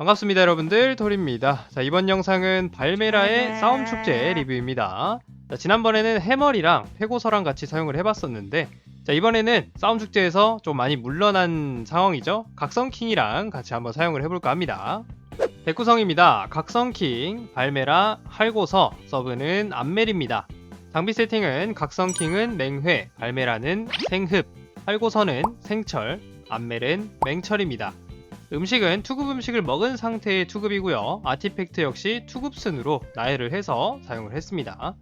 반갑습니다 여러분들. 토리입니다. 자 이번 영상은 발메라의 싸움 축제 리뷰입니다. 자, 지난번에는 해머리랑 페고서랑 같이 사용을 해봤었는데 자 이번에는 싸움 축제에서 좀 많이 물러난 상황이죠? 각성킹이랑 같이 한번 사용을 해볼까 합니다. 백구성입니다. 각성킹, 발메라, 할고서, 서브는 암멜입니다. 장비 세팅은 각성킹은 맹회, 발메라는 생흡, 할고서는 생철, 암멜은 맹철입니다 음식은 투급 음식을 먹은 상태의 투급이고요. 아티팩트 역시 투급 순으로 나열을 해서 사용을 했습니다.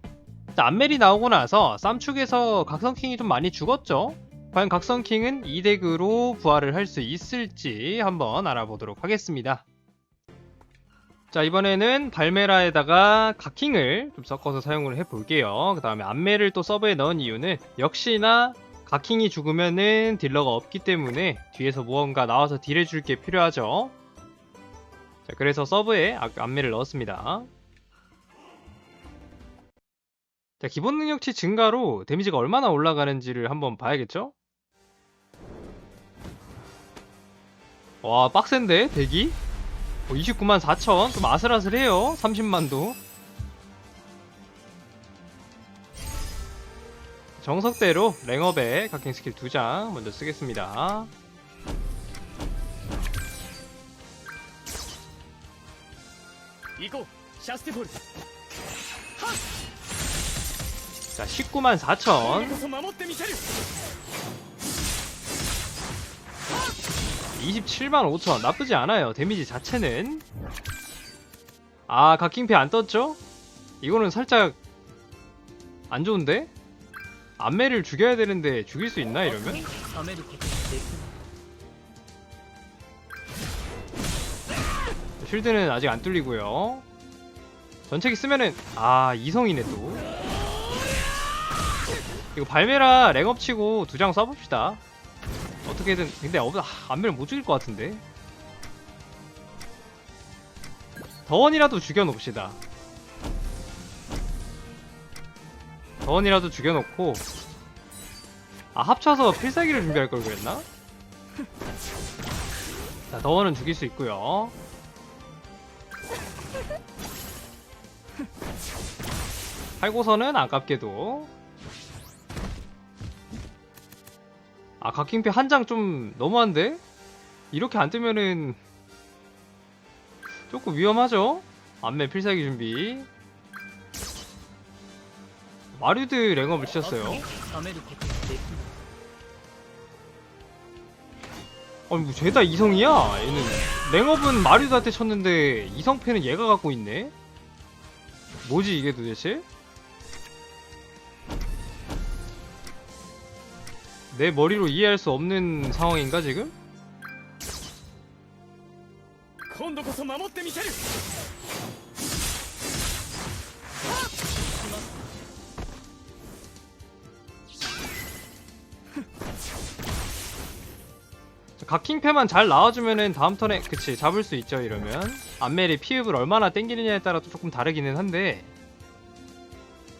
자, 암멜이 나오고 나서 쌈축에서 각성킹이 좀 많이 죽었죠? 과연 각성킹은 2덱으로 부활을 할 수 있을지 한번 알아보도록 하겠습니다. 자 이번에는 발메라에다가 각킹을 좀 섞어서 사용을 해볼게요. 그 다음에 암멜을 또 서브에 넣은 이유는 역시나 가킹이 죽으면은 딜러가 없기 때문에 뒤에서 무언가 나와서 딜해줄 게 필요하죠. 자, 그래서 서브에 아- 안매를 넣었습니다. 자, 기본 능력치 증가로 데미지가 얼마나 올라가는지를 한번 봐야겠죠? 와, 빡센데, 대기? 29만 4천, 좀 아슬아슬해요. 30만도. 정석대로 랭업에 각행 스킬 2장 먼저 쓰겠습니다. 이거 샤스티볼. 자, 19만 4천. 27만 5천 나쁘지 않아요 데미지 자체는 아 각킹패 안 떴죠? 이거는 살짝 안 좋은데? 안매를 죽여야 되는데 죽일 수 있나 이러면? 쉴드는 아직 안 뚫리고요. 전체기 쓰면은 아 이성이네 또. 이거 발매라 랭업 치고 두 장 써봅시다. 어떻게든 근데 없, 아, 안매를 못 죽일 것 같은데? 더원이라도 죽여놓읍시다. 더원이라도 죽여놓고 아 합쳐서 필살기를 준비할 걸 그랬나? 자 더원은 죽일 수 있고요. 팔고서는 아깝게도 아 각킹패 한장 좀 너무한데? 이렇게 안 뜨면은 조금 위험하죠? 안매 필살기 준비 마류드 랭업을 치셨어요. 아니 뭐 죄다 이성이야? 얘는 랭업은 마류드한테 쳤는데 이성패는 얘가 갖고 있네? 뭐지 이게 도대체? 내 머리로 이해할 수 없는 상황인가 지금? 각킹패만 잘 나와주면은 다음 턴에 그치 잡을 수 있죠 이러면. 안멜이 피읍을 얼마나 땡기느냐에 따라 또 조금 다르기는 한데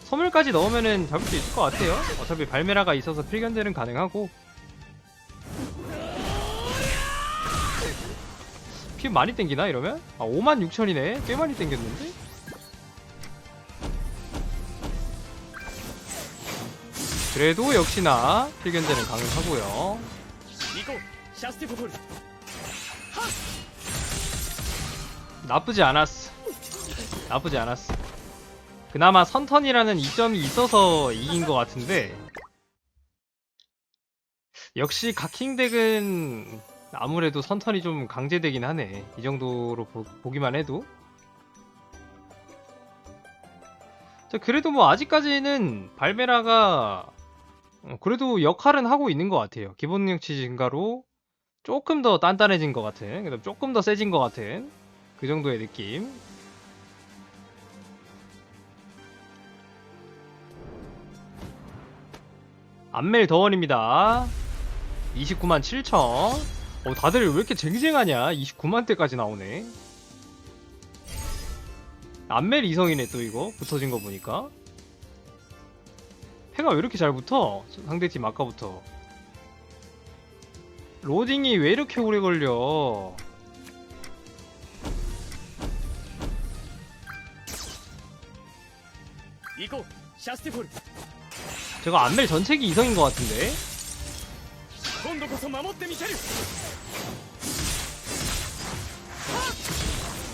소물까지 넣으면은 잡을 수 있을 것 같아요. 어차피 발메라가 있어서 필견제는 가능하고. 피읍 많이 땡기나 이러면? 아 56,000이네. 꽤 많이 땡겼는데? 그래도 역시나 필견제는 가능하고요 샤스티 부분. 나쁘지 않았어. 나쁘지 않았어. 그나마 선턴이라는 이점이 있어서 이긴 것 같은데 역시 각킹덱은 아무래도 선턴이 좀 강제되긴 하네. 이 정도로 보, 기만 해도. 자, 그래도 뭐 아직까지는 발메라가 어, 그래도 역할은 하고 있는 것 같아요. 기본력치 증가로 조금 더 단단해진 것 같은, 조금 더 세진 것 같은 그 정도의 느낌. 안멜 더원입니다. 29만 7천. 어, 다들 왜 이렇게 쟁쟁하냐? 29만 대까지 나오네. 안멜 이성이네 또 이거 붙어진 거 보니까. 패가 왜 이렇게 잘 붙어? 상대팀 아까부터. 로딩이 왜 이렇게 오래 걸려? 이거 샤스티폴. 제가 안멜 전체기 이성인 것 같은데?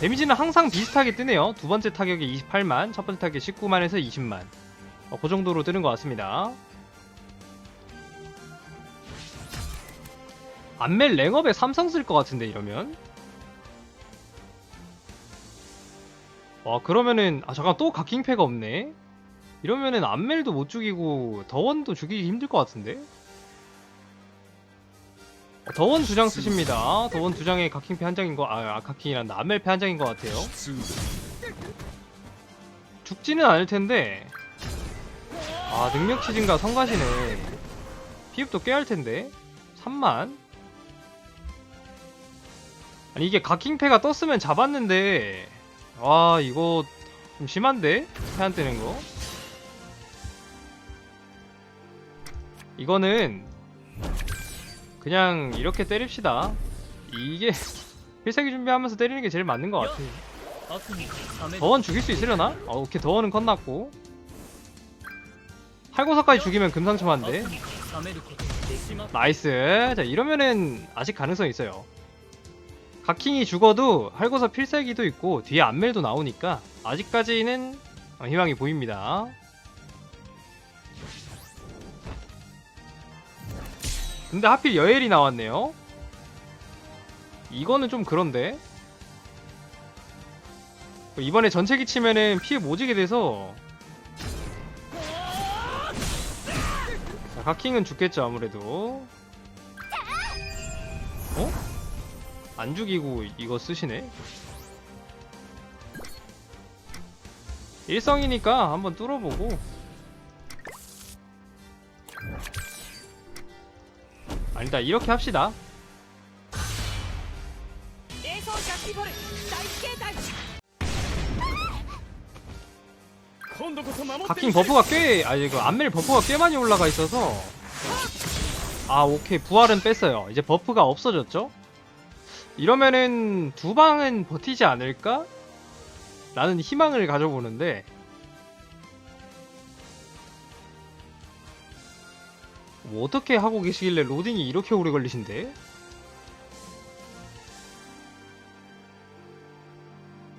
데미지는 항상 비슷하게 뜨네요. 두 번째 타격이 28만 첫 번째 타격이 19만에서 20만. 어, 그 정도로 뜨는 것 같습니다. 안멜 랭업에 삼성 쓸 것 같은데 이러면? 와 그러면은 아 잠깐 또 각킹패가 없네? 이러면은 안멜도 못 죽이고 더원도 죽이기 힘들 것 같은데? 어, 더원 두 장 쓰십니다. 더원 두 장에 각킹패 한 장인 거아 각킹이란 안멜패 한 장인 것 같아요. 죽지는 않을 텐데. 아 능력 치진가 성가시네. 피흡도 꽤 할 텐데. 3만 아니 이게 각킹패가 떴으면 잡았는데. 와 이거 좀 심한데? 해안 뜨는 거? 이거는 그냥 이렇게 때립시다. 이게 필살기 준비하면서 때리는 게 제일 맞는 것 같아 더원 죽일 수 있으려나? 어, 오케이. 더원은 컸났고. 팔고사까지 죽이면 금상첨화인데. 나이스. 자 이러면은 아직 가능성이 있어요. 각킹이 죽어도 할고사 필살기도 있고 뒤에 안멜도 나오니까 아직까지는 어, 희망이 보입니다. 근데 하필 여엘이 나왔네요. 이거는 좀 그런데. 이번에 전체기 치면은 피해 모지게 돼서. 자, 각킹은 죽겠죠 아무래도 안 죽이고 이거 쓰시네? 일성이니까 한번 뚫어보고. 아니다 이렇게 합시다. 각킹 버프가 꽤 아니 그 안멜 버프가 꽤 많이 올라가 있어서. 아 오케이. 부활은 뺐어요. 이제 버프가 없어졌죠? 이러면은 두 방은 버티지 않을까? 라는 희망을 가져보는데 뭐 어떻게 하고 계시길래 로딩이 이렇게 오래 걸리신데?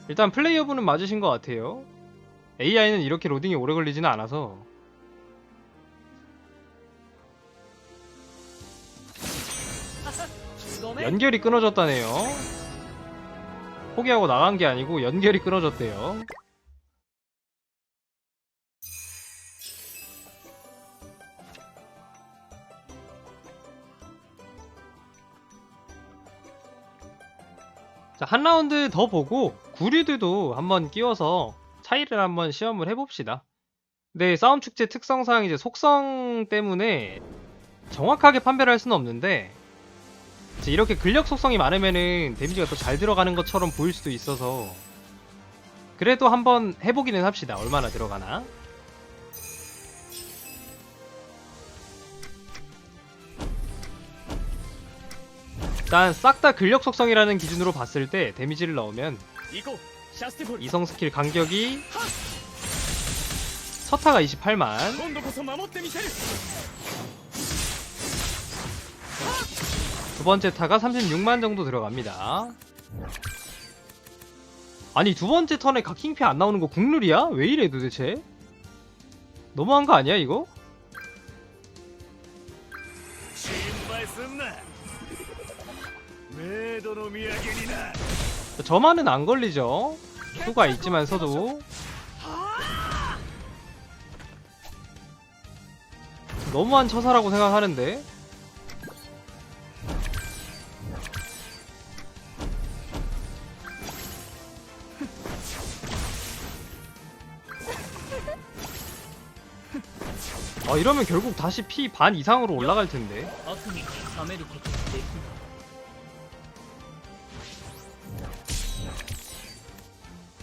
일단 플레이어분은 맞으신 것 같아요 AI는 이렇게 로딩이 오래 걸리지는 않아서 연결이 끊어졌다네요. 포기하고 나간 게 아니고 연결이 끊어졌대요. 자, 한 라운드 더 보고 구류들도 한번 끼워서 차이를 한번 시험을 해봅시다. 네, 싸움 축제 특성상 이제 속성 때문에 정확하게 판별할 수는 없는데 이렇게 근력 속성이 많으면은 데미지가 더 잘 들어가는 것처럼 보일 수도 있어서 그래도 한번 해보기는 합시다. 얼마나 들어가나. 일단 싹 다 근력 속성이라는 기준으로 봤을 때 데미지를 넣으면 이성 스킬 간격이 첫타가 28만 두 번째 타가 36만 정도 들어갑니다. 아니 두 번째 턴에 각킹피 안 나오는 거 국룰이야? 왜 이래 도대체? 너무한 거 아니야 이거? 저만은 안 걸리죠. 수가 있지만서도 너무한 처사라고 생각하는데 이러면 결국 다시 피 반 이상으로 올라갈 텐데 悪に冷めることができない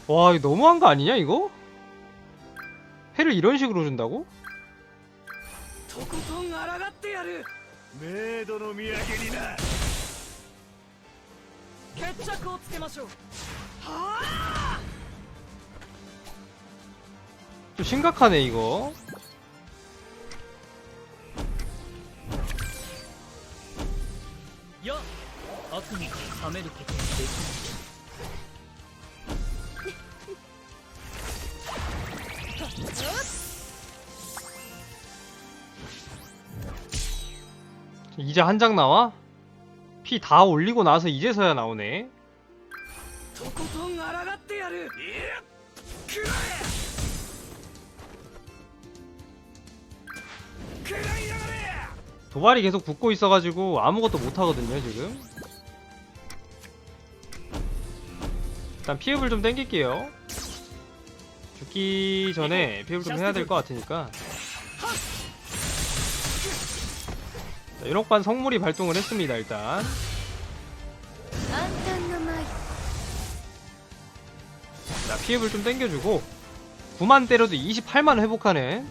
와 이거 너무한 거 아니냐 이거? 해를 이런 식으로 준다고? とことん抗ってやるメイドの土産にな決着をつけましょう 좀 심각하네 이거. や悪に冷めることはできない 이제 한 장 나와? 피 다 올리고 나서 이제서야 나오네. とことん抗ってやるいや食らえ 도발이 계속 붙고 있어가지고 아무것도 못하거든요 지금. 일단 피흡을 좀 땡길게요. 죽기 전에 피흡을 좀 해야 될 것 같으니까. 자, 연옥반 성물이 발동을 했습니다 일단. 자 피흡을 좀 땡겨주고 9만 때려도 28만 회복하네.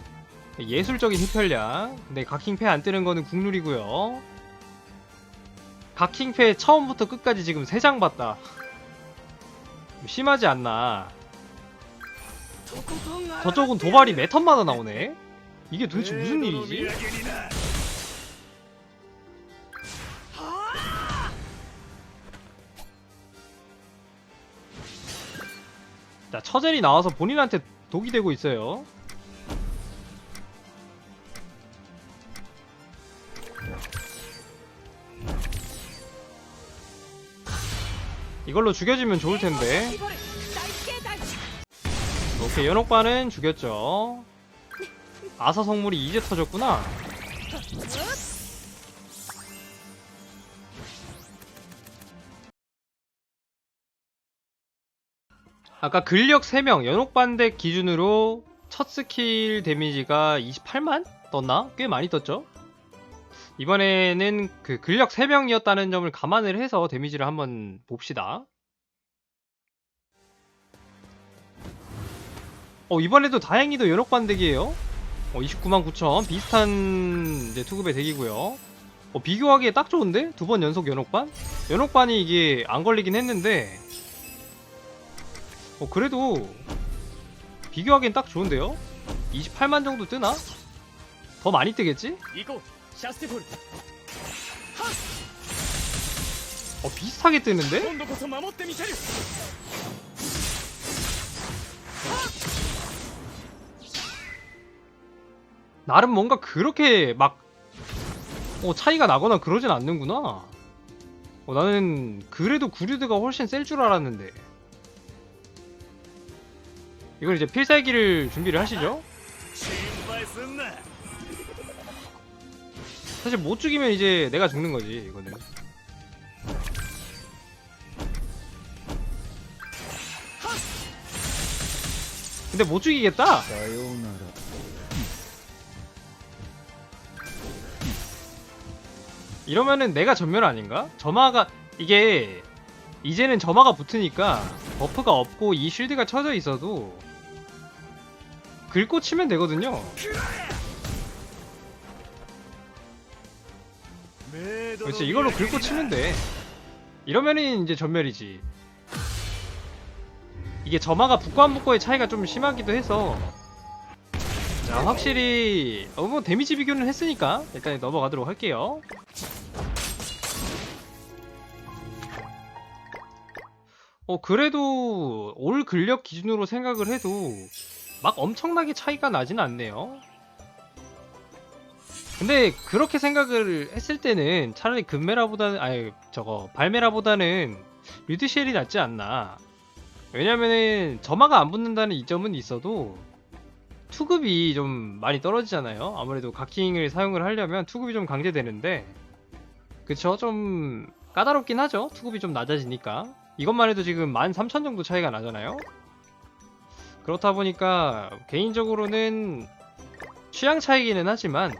예술적인 흡혈량 근데 네, 각킹패 안 뜨는 거는 국룰이고요. 각킹패 처음부터 끝까지 지금 3장 봤다. 심하지 않나. 저쪽은 도발이 매턴마다 나오네? 이게 도대체 무슨 일이지? 자, 처절이 나와서 본인한테 독이 되고 있어요. 이걸로 죽여지면 좋을 텐데. 오케이, 연옥반은 죽였죠. 아사 성물이 이제 터졌구나. 아까 근력 3명, 연옥반대 기준으로 첫 스킬 데미지가 28만? 떴나? 꽤 많이 떴죠? 이번에는 그 근력 3명이었다는 점을 감안을 해서 데미지를 한번 봅시다 어 이번에도 다행히도 연옥반 덱이에요 어 29만 9천 비슷한 이제 투급의 덱이고요 어 비교하기에 딱 좋은데? 두 번 연속 연옥반? 연옥반이 이게 안 걸리긴 했는데 어 그래도 비교하기엔 딱 좋은데요? 28만 정도 뜨나? 더 많이 뜨겠지? 行こ うシャステフォル 어 비슷하게 뜨는데? 今度こそ守ってみせる 나름 뭔가 그렇게 막 어, 차이가 나거나 그러진 않는구나. 어, 나는 그래도 구류드가 훨씬 셀 줄 알았는데. 이걸 이제 필살기를 준비를 하시죠? 心配すんな 사실 못 죽이면 이제 내가 죽는 거지 이거는. 근데 못 죽이겠다? 이러면은 내가 전멸 아닌가? 점화가 이게 이제는 점화가 붙으니까 버프가 없고 이 쉴드가 쳐져 있어도 긁고 치면 되거든요. 그렇지 이걸로 긁고 치는데. 이러면은 이제 전멸이지. 이게 점화가 북과 안 붙고의 차이가 좀 심하기도 해서. 자 확실히 어 뭐 데미지 비교는 했으니까 일단 넘어가도록 할게요. 어 그래도 올 근력 기준으로 생각을 해도 막 엄청나게 차이가 나진 않네요. 근데 그렇게 생각을 했을 때는 차라리 금메라보다는 아니 저거 발메라보다는 류드시엘이 낫지 않나. 왜냐면은 점화가 안 붙는다는 이점은 있어도 투급이 좀 많이 떨어지잖아요. 아무래도 각킹을 사용을 하려면 투급이 좀 강제되는데 그쵸 좀 까다롭긴 하죠. 투급이 좀 낮아지니까 이것만 해도 지금 13,000 정도 차이가 나잖아요. 그렇다 보니까 개인적으로는 취향 차이기는 하지만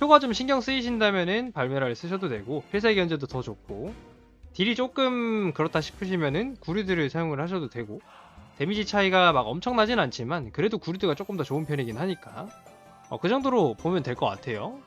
표가 좀 신경 쓰이신다면은 발메라를 쓰셔도 되고 필살기 견제도 더 좋고 딜이 조금 그렇다 싶으시면은 구리드를 사용을 하셔도 되고 데미지 차이가 막 엄청나진 않지만 그래도 구리드가 조금 더 좋은 편이긴 하니까. 어, 그 정도로 보면 될 것 같아요